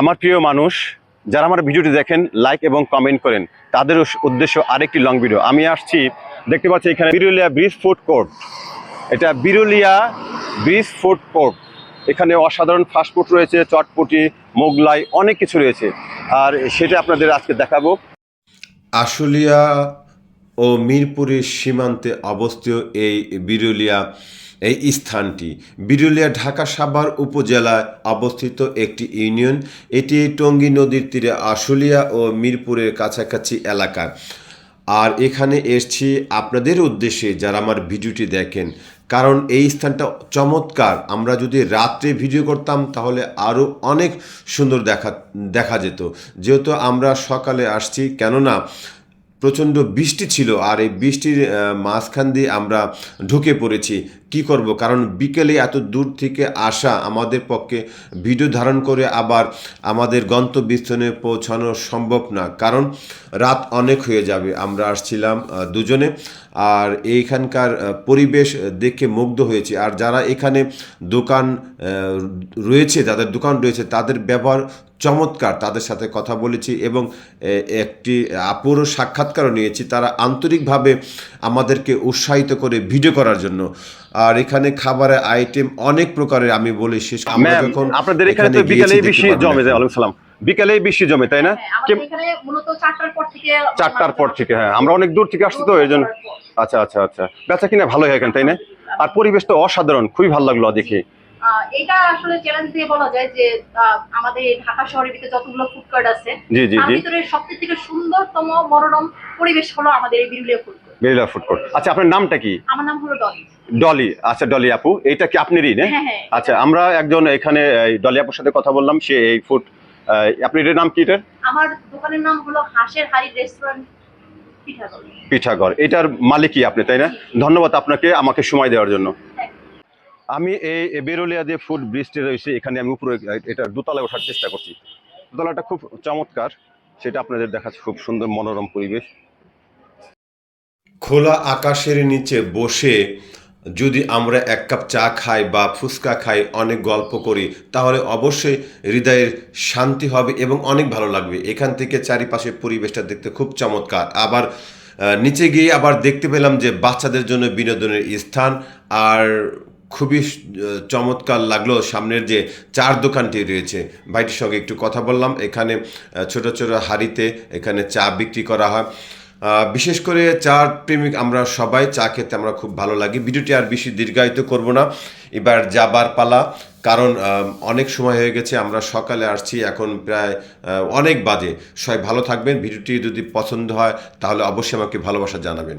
আমার প্রিয় মানুষ, যারা আমার ভিডিওটি দেখেন লাইক এবং কমেন্ট করেন, তাদের উদ্দেশ্য আরেকটি লং ভিডিও আমি আসছি, দেখতে পাচ্ছি এখানে বিরুলিয়া ব্রিজ ফুড কোর্ট এটা বিরুলিয়া ব্রিজ ফুড কোর্ট এখানে অসাধারণ ফাস্টফুড রয়েছে, চটপটি, মোগলাই, অনেক কিছু রয়েছে। আর সেটা আপনাদের আজকে দেখাবো। আশুলিয়া ও মিরপুরের সীমান্তে অবস্থিত এই বিরুলিয়া, এই স্থানটি। বিরুলিয়া ঢাকা সাভার উপজেলায় অবস্থিত একটি ইউনিয়ন। এটি টঙ্গী নদীর তীরে আশুলিয়া ও মিরপুরের কাছাকাছি এলাকা। আর এখানে এসছি আপনাদের উদ্দেশ্যে যারা আমার ভিডিওটি দেখেন। কারণ এই স্থানটা চমৎকার। আমরা যদি রাত্রে ভিডিও করতাম তাহলে আরও অনেক সুন্দর দেখা দেখা যেত। যেহেতু আমরা সকালে আসছি, কেননা প্রচণ্ড বৃষ্টি ছিল আর এই বৃষ্টির মাঝখান দিয়ে আমরা ঢুকে পড়েছি। কি করব? কারণ বিকেলে এত দূর থেকে আসা আমাদের পক্ষে ভিডিও ধারণ করে আবার আমাদের গন্তব্যস্থানে পৌঁছানো সম্ভব না। কারণ রাত অনেক হয়ে যাবে। আমরা আসছিলাম দুজনে। আর এইখানকার পরিবেশ দেখে মুগ্ধ হয়েছে। আর যারা এখানে দোকান রয়েছে, যাদের দোকান রয়েছে, তাদের ব্যবহার চমৎকার তাদের সাথে কথা বলেছি এবং একটি আপুর সাক্ষাৎকারও নিয়েছি। তারা আন্তরিকভাবে আমাদেরকে উৎসাহিত করে ভিডিও করার জন্য। আর এখানে খাবারের আইটেম অনেক প্রকারের আমি বলি শেষ আমরা যখন আপনাদের এখানে তো গিয়েছি বেশি জমে যায়। ওয়ালাইকুম সালাম। বিকালেই বেশি জমে তাই না? হ্যাঁ, চারটার পর থেকে চারটার পর থেকে হ্যাঁ আমরা অনেক দূর থেকে আসছি তো এই জন্য আচ্ছা আচ্ছা আচ্ছা। বেচা কিনা ভালো হয় এখানে তাই না? আর পরিবেশ তো অসাধারণ খুবই ভালো লাগল দেখে। এটা আসলে চ্যালেঞ্জ দিয়ে বলা যায় যে আমাদের ঢাকা শহরের ভিতরে যতগুলো ফুড কোর্ট আছে তার ভিতরে সবচেয়ে থেকে সুন্দরতম মনোরম পরিবেশ হলো আমাদের এই বিরুলিয়া ফুড কোর্ট বেরিলা ফুড কোর্ট আচ্ছা আপনার নামটা কি? আমার নাম হলো ডলি। ডলি। আচ্ছা ডলি আপু এইটা কি আপনারই না? হ্যাঁ হ্যাঁ আচ্ছা আমরা একজন এখানে ডলি আপুর সাথে কথা বললাম সে এই ফুড আপনার এটার নাম কি এটার? আমার দোকানের নাম হলো হাঁসের হাড়ি রেস্টুরেন্ট পিঠাগড়। এটার মালিকই আপনি তাই না? ধন্যবাদ আপনাকে আমাকে সময় দেওয়ার জন্য। আমি এই বেরোলিয়া যে ফুড ব্রিজটি রয়েছে, এখানে আমি উপরে এটা দোতলায় ওঠার চেষ্টা করছি। দোতলাটা খুব চমৎকার, সেটা আপনাদের দেখাচ্ছে খুব সুন্দর মনোরম পরিবেশ। খোলা আকাশের নিচে বসে যদি আমরা এক কাপ চা খাই বা ফুচকা খাই, অনেক গল্প করি, তাহলে অবশ্যই হৃদয়ের শান্তি হবে এবং অনেক ভালো লাগবে। এখান থেকে চারিপাশে পরিবেশটা দেখতে খুব চমৎকার। আবার নিচে গিয়ে আবার দেখতে পেলাম যে বাচ্চাদের জন্য বিনোদনের স্থান, আর খুবই চমৎকার লাগল সামনের যে চার দোকানটি রয়েছে। ভাইটির সঙ্গে একটু কথা বললাম। এখানে ছোট ছোট হাড়িতে এখানে চা বিক্রি করা হয়। বিশেষ করে চা প্রেমিক আমরা সবাই, চা খেতে আমরা খুব ভালো লাগে। ভিডিওটি আর বেশি দীর্ঘায়িত করব না। এবার যাবার পালা, কারণ অনেক সময় হয়ে গেছে, আমরা সকালে আসছি, এখন প্রায় অনেক বাজে। সবাই ভালো থাকবেন। ভিডিওটি যদি পছন্দ হয়, তাহলে অবশ্যই আমাকে ভালোবাসা জানাবেন।